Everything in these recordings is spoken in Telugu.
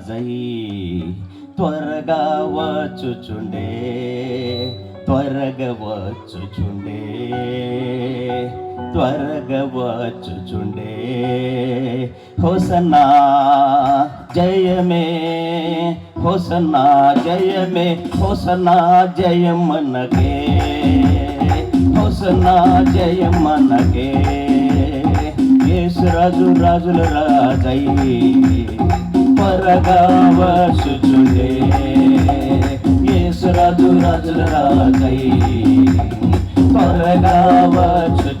రాజై త్వరగా వచ్చుచుండే త్వరగా వచ్చుచుండే త్వరగా వచ్చుచుండే. హోసన్నా జయమే హోసన్నా జయమే హోసన్నా జయమనకే. హోసన్నా జయమనకే. యేసు రాజు రాజుల రాజై త్వరగా వచ్చుచుండే యేసు రాజు రాజుల రాజై త్వరగా వచ్చుచుండే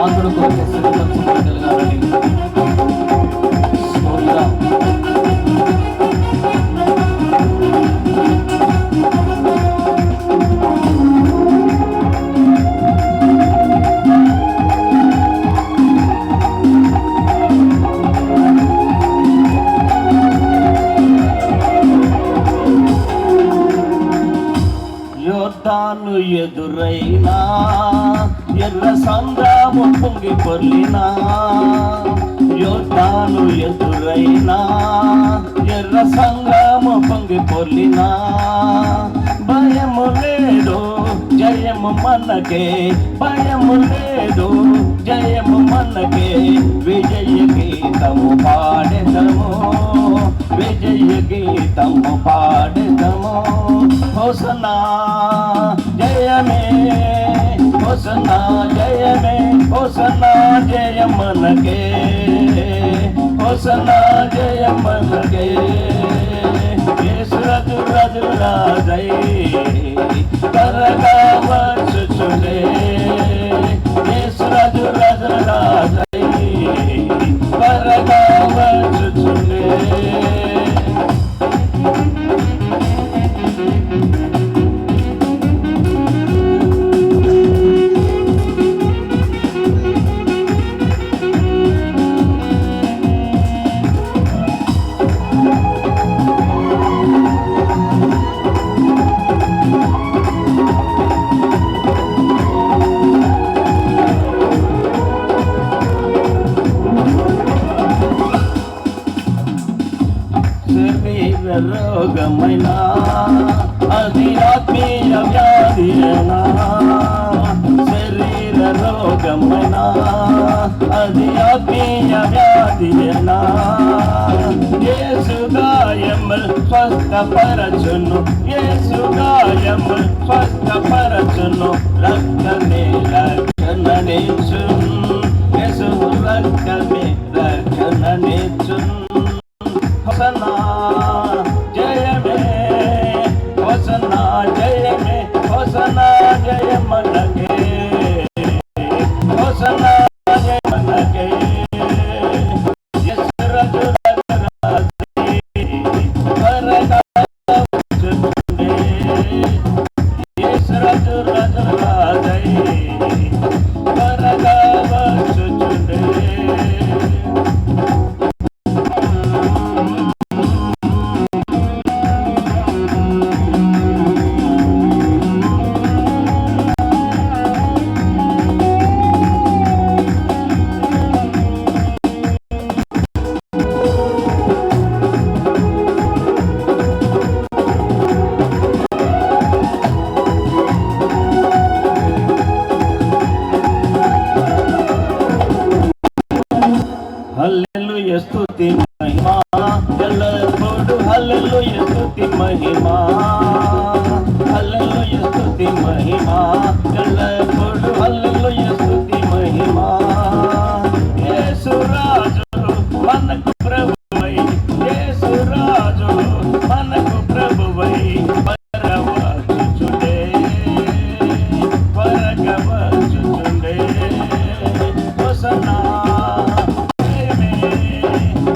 ఆయన రాజుడు కొరకు సిద్ధపరచబడగలగాలని ఎదురైనా ఎల్ల సంద్రము పొంగి పొర్లినా యోధాను ఎదురైనా ఎర్ర సంగ్రాము పొంగి పొర్లినా భయము లేదు జయము మనకే భయము లేదు జయము మనకే విజయ గీతము పాడెదము విజయ గీతము పాడెదము. హోసనా! హోసనా జయమే హోసనా జయమనకే హోసనా జయమనకే యేసు రాజు రాజు రాజై త్వరగా వచ్చుచుండే తీవ్ర రోగమైనా అది ఆత్మీయ వ్యాధినా శరీర రోగమైనా అది ఆత్మీయ వ్యాధినా యేసు గాయముల్ స్వస్థపరచును యేసు గాయముల్ స్వస్థపరచును రక్తమే రక్షణ నేర్చును యేసు రక్తమే రక్షణ నేర్చును just two Thank you.